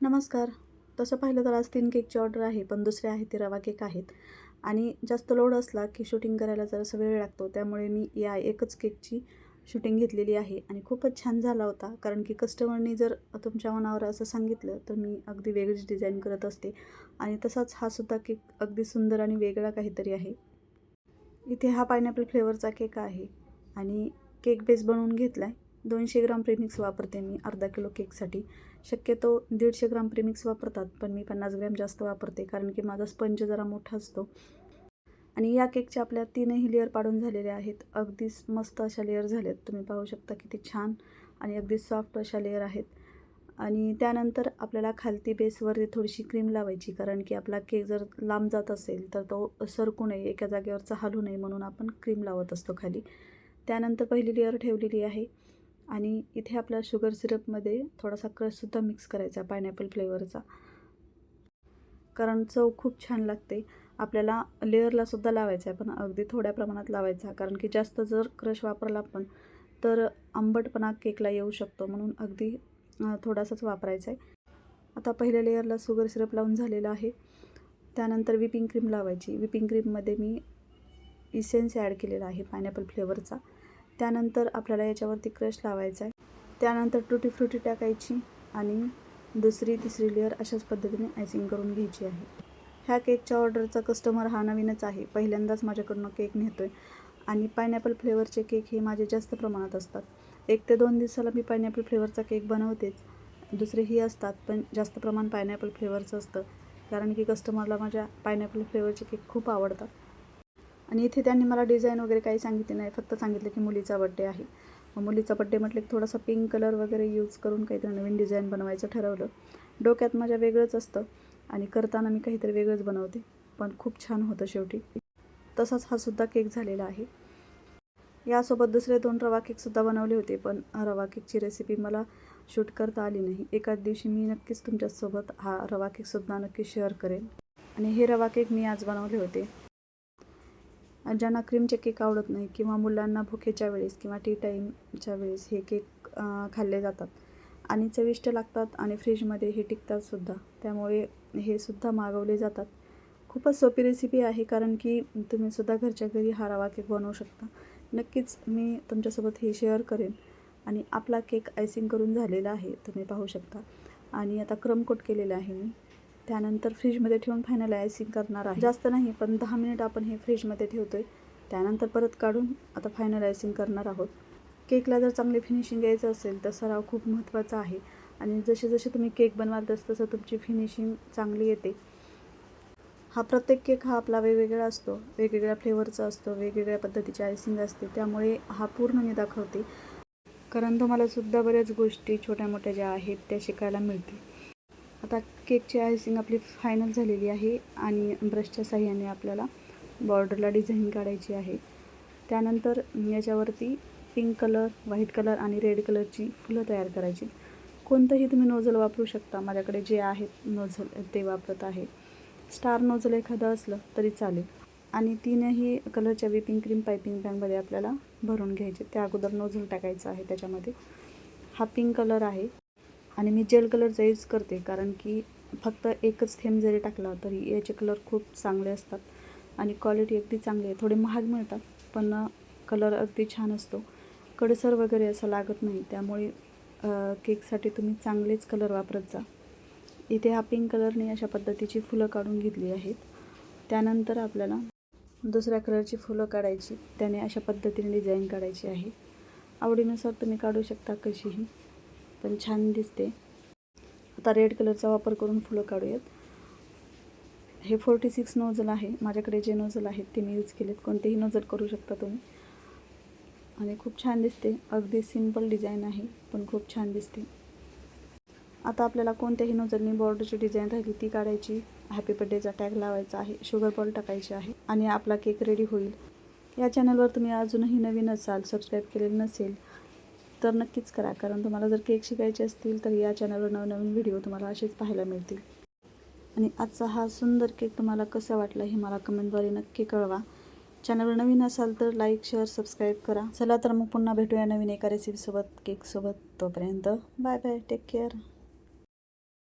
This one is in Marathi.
नमस्कार. तसं पाहिलं तर आज तीन केकची ऑर्डर आहे पण दुसरे आहे ते रवा केक आहेत. आणि जास्त लोड असला की शूटिंग करायला जरासा वेळ लागतो त्यामुळे मी या एकच केकची शूटिंग घेतलेली आहे. आणि खूपच छान झाला होता कारण की कस्टमरनी जर तुमच्या मनावर असं सांगितलं तर मी अगदी वेगळीच डिझाईन करत असते. आणि तसाच हा सुद्धा केक अगदी सुंदर आणि वेगळा काहीतरी आहे. इथे हा पायनॅपल फ्लेवरचा केक आहे. आणि केक बेस बनवून घेतला आहे दोनशे ग्राम प्रीमिक्स वापरते मी अर्धा किलो केकसाठी. शक्यतो दीडशे ग्राम प्रीमिक्स वापरतात पण मी पन्नास ग्रॅम जास्त वापरते कारण की माझा स्पंज जरा मोठा असतो. आणि या केकच्या आपल्या तीनही लेअर पाडून झालेल्या आहेत. अगदी मस्त अशा लेअर झाल्यात तुम्ही पाहू शकता किती छान आणि अगदी सॉफ्ट अशा लेअर आहेत. आणि त्यानंतर आपल्याला खालती बेसवरती थोडीशी क्रीम लावायची कारण की आपला केक जर लांब जात असेल तर तो सरकू नये एका जागेवरचा हलू नये म्हणून आपण क्रीम लावत असतो खाली. त्यानंतर पहिली लेअर ठेवलेली आहे. आणि इथे आपल्या शुगर सिरपमध्ये थोडासा क्रशसुद्धा मिक्स करायचा पायनॅपल फ्लेवरचा कारण चव खूप छान लागते. आपल्याला लेअरलासुद्धा लावायचा आहे पण अगदी थोड्या प्रमाणात लावायचा. कारण की जास्त जर क्रश वापरला आपण तर आंबटपणा केकला येऊ शकतो. म्हणून अगदी थोडासाच वापरायचा आहे आता पहिल्या लेअरला शुगर सिरप लावून झालेलं आहे. त्यानंतर विपिंग क्रीम लावायची. विपिंग क्रीममध्ये मी इसेन्स ॲड केलेला आहे पायनॅपल फ्लेवरचा त्यानंतर आपल्याला याच्यावरती क्रश लावायचा आहे. त्यानंतर टुटी फ्रुटी टाकायची आणि दुसरी तिसरी लेअर अशाच पद्धतीने आयसिंग करून घ्यायची आहे. ह्या केकच्या ऑर्डरचा कस्टमर हा नवीनच आहे. पहिल्यांदाच माझ्याकडनं केक नेतो आहे आणि पायनॅपल फ्लेवरचे केक हे माझे जास्त प्रमाणात असतात. एक ते दोन दिवसाला मी पायनॅपल फ्लेवरचा केक बनवतेच. दुसरेही असतात पण जास्त प्रमाण पायनॅपल फ्लेवरचं असतं. कारण की कस्टमरला माझ्या पायनॅपल फ्लेवरचे केक खूप आवडतात. आणि इथे त्यांनी मला डिझाईन वगैरे काही सांगितले नाही. फक्त सांगितलं की मुलीचा बड्डे आहे. मग मुलीचा बड्डे म्हटलं की थोडासा पिंक कलर वगैरे यूज करून काहीतरी नवीन डिझाईन बनवायचं ठरवलं. डोक्यात माझ्या वेगळंच असतं आणि करताना मी काहीतरी वेगळंच बनवते. पण खूप छान होतं शेवटी. तसाच हा सुद्धा केक झालेला आहे. यासोबत दुसरे दोन रवा केकसुद्धा बनवले होते पण रवा केकची रेसिपी मला शूट करता आली नाही. एकाच दिवशी मी नक्कीच तुमच्यासोबत हा रवा केकसुद्धा नक्की शेअर करेन. आणि हे रवा केक मी आज बनवले होते. ज्यांना क्रीमचे केक आवडत नाही किंवा मुलांना भुकेच्या वेळेस किंवा टी टाईमच्या वेळेस हे केक खाल्ले जातात. आणि चविष्ट लागतात आणि फ्रीजमध्ये हे टिकतातसुद्धा त्यामुळे हे सुद्धा मागवले जातात. खूपच सोपी रेसिपी आहे कारण की तुम्हीसुद्धा घरच्या घरी हा रवा केक बनवू शकता. नक्कीच मी तुमच्यासोबत हे शेअर करेन. आणि आपला केक आयसिंग करून झालेला आहे तुम्ही पाहू शकता. आणि आता क्रमकोट केलेला आहे मी. त्यानंतर फ्रीजमध्ये ठेवून फायनल आयसिंग करणार आहे. जास्त नाही पण दहा मिनिट आपण हे फ्रीजमध्ये ठेवतो आहे त्यानंतर परत काढून आता फायनल आयसिंग करणार आहोत. केकला जर चांगली फिनिशिंग यायचं असेल तर सराव खूप महत्त्वाचा आहे. आणि जसे जसे तुम्ही केक बनवाल तसं तसं तुमची फिनिशिंग चांगली येते. हा प्रत्येक केक हा आपला वेगवेगळा असतो. वेगवेगळ्या फ्लेवरचा असतो वेगवेगळ्या पद्धतीची आयसिंग असते. त्यामुळे हा पूर्ण मी दाखवते. कारण तुम्हाला सुद्धा बऱ्याच गोष्टी छोट्या मोठ्या ज्या आहेत त्या शिकायला मिळतील. आता केकची आयसिंग आपली फायनल झालेली आहे आणि ब्रशच्या साह्याने आपल्याला बॉर्डरला डिझाईन काढायची आहे. त्यानंतर याच्यावरती पिंक कलर व्हाईट कलर आणि रेड कलरची फुलं तयार करायची. कोणतंही तुम्ही नोझल वापरू शकता. माझ्याकडे जे आहेत नोझल ते वापरत आहे. स्टार नोझल एखादं असलं तरी चालेल. आणि तीनही कलरच्या विपिंग क्रीम पायपिंग बॅगमध्ये आपल्याला भरून घ्यायचे. त्या अगोदर नोझल टाकायचं आहे त्याच्यामध्ये. हा पिंक कलर आहे. आणि मी जेल कलरचा यूज करते कारण की फक्त एकच थेंब जरी टाकला तरी याचे कलर खूप चांगले असतात. आणि क्वालिटी अगदी चांगली आहे. थोडे महाग मिळतात पण कलर अगदी छान असतो. कडसर वगैरे असं लागत नाही त्यामुळे केकसाठी तुम्ही चांगलेच कलर वापरत जा. इथे हा पिंक कलरने अशा पद्धतीची फुलं काढून घेतली आहेत. त्यानंतर आपल्याला दुसऱ्या कलरची फुलं काढायची त्याने अशा पद्धतीने डिझाईन काढायची आहे. आवडीनुसार तुम्ही काढू शकता कशीही. पण छान दिसते. आता रेड कलरचा वापर करून फुलं काढूयात. हे फोर्टी सिक्स नोझल आहे. माझ्याकडे जे नोझल आहेत ते मी यूज केलेत. कोणतेही नोझल करू शकता तुम्ही. आणि खूप छान दिसते. अगदी सिंपल डिझाईन आहे पण खूप छान दिसते. आता आपल्याला कोणत्याही नोजलनी बॉर्डरची डिझाईन राहिली ती काढायची. हॅपी बड्डेचा टॅग लावायचा आहे. शुगर बॉल टाकायची आहे. आणि आपला केक रेडी होईल. या चॅनलवर तुम्ही अजूनही नवीन असाल सबस्क्राईब केलेलं नसेल तर नक्कीच करा. कारण तुम्हाला जर केक शिकायचे असतील तर या चॅनलवर नवनवीन व्हिडिओ तुम्हाला असेच पाहायला मिळतील. आणि आजचा हा सुंदर केक तुम्हाला कसा वाटला हे मला कमेंटद्वारे नक्की कळवा. चॅनलवर नवीन असाल तर लाईक शेअर सबस्क्राईब करा. चला तर मग पुन्हा भेटूया नवीन एका रेसिपीसोबत केकसोबत तोपर्यंत. Bye bye take care